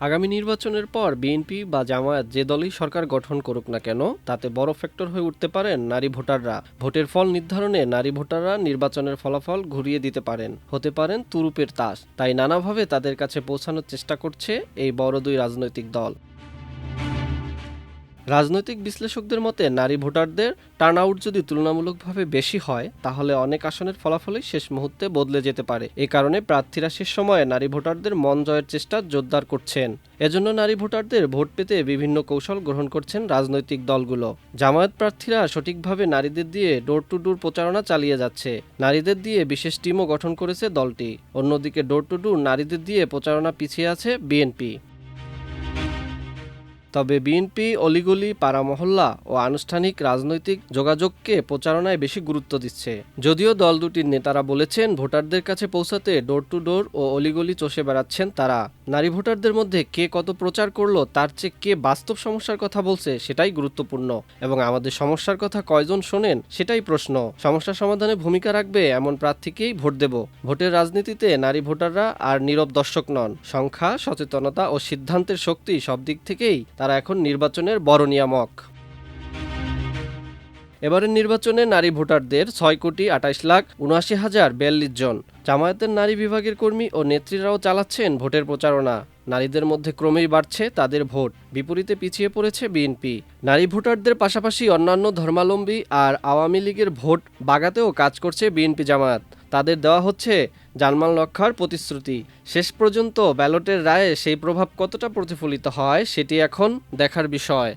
আগামী নির্বাচনের পর বিএনপি বা জামায়াত যে দলই সরকার গঠন করুক না কেন, তাতে বড় ফ্যাক্টর হয়ে উঠতে পারেন নারী ভোটাররা। ভোটের ফল নির্ধারণে নারী ভোটাররা নির্বাচনের ফলাফল ঘুরিয়ে দিতে পারেন। হতে পারেন তুরুপের তাস। তাই নানাভাবে তাদের কাছে পৌঁছানোর চেষ্টা করছে এই বড় দুই রাজনৈতিক দল। রাজনৈতিক বিশ্লেষকদের মতে, নারী ভোটারদের টার্ন আউট যদি তুলনামূলকভাবে বেশি হয়, তাহলে অনেক আসনের ফলাফলই শেষ মুহূর্তে বদলে যেতে পারে। এ কারণে প্রার্থীরা শেষ সময়ে নারী ভোটারদের মন জয়ের চেষ্টা জোরদার করছেন। এজন্য নারী ভোটারদের ভোট পেতে বিভিন্ন কৌশল গ্রহণ করছেন রাজনৈতিক দলগুলো। জামায়াত প্রার্থীরা সঠিকভাবে নারীদের দিয়ে ডোর টু ডোর প্রচারণা চালিয়ে যাচ্ছে। নারীদের দিয়ে বিশেষ টিমও গঠন করেছে দলটি। অন্যদিকে ডোর টু ডোর নারীদের দিয়ে প্রচারণা পিছিয়ে আছে বিএনপি। তবে বিএনপি, অলিগলি পাড়া মহল্লা ও আনুষ্ঠানিক রাজনৈতিক যোগাযোগকে প্রচারণায় বেশি গুরুত্ব দিচ্ছে। যদিও দল দুটির নেতারা বলেছেন, ভোটারদের কাছে পৌঁছাতে ডোর টু ডোর ও অলিগলি চষে বেড়াচ্ছেন তারা। নারী ভোটারদের মধ্যে কে কত প্রচার করল, তার চেয়ে কে বাস্তব সমস্যার কথা বলছে, সেটাই গুরুত্বপূর্ণ। এবং আমাদের সমস্যার কথা কয়জন শোনেন, সেটাই প্রশ্ন। সমস্যা সমাধানে ভূমিকা রাখবে এমন প্রার্থীকেই ভোট দেব। ভোটের রাজনীতিতে নারী ভোটাররা আর নীরব দর্শক নন। সংখ্যা, সচেতনতা ও সিদ্ধান্তের শক্তি সব দিক থেকেই এখন নির্বাচনের বড় নিয়ামক। এবারের নির্বাচনে নারী ভোটারদের ছয় কোটি আঠাইশ লাখ উনআশি হাজার বিয়াল্লিশ জন। জামায়াতের নারী বিভাগের কর্মী ও নেত্রীরাও চালাচ্ছেন ভোটের প্রচারণা। নারীদের মধ্যে ক্রমেই বাড়ছে তাদের ভোট। বিপরীতে পিছিয়ে পড়েছে বিএনপি। নারী ভোটারদের পাশাপাশি অন্যান্য ধর্মাবলম্বী আর আওয়ামী লীগের ভোট বাগাতেও কাজ করছে বিএনপি জামাত তাদের দেওয়া হচ্ছে জানমাল রক্ষার প্রতিশ্রুতি। শেষ পর্যন্ত ব্যালটের রায়ে সেই প্রভাব কতটা প্রতিফলিত হয় সেটি এখন দেখার বিষয়।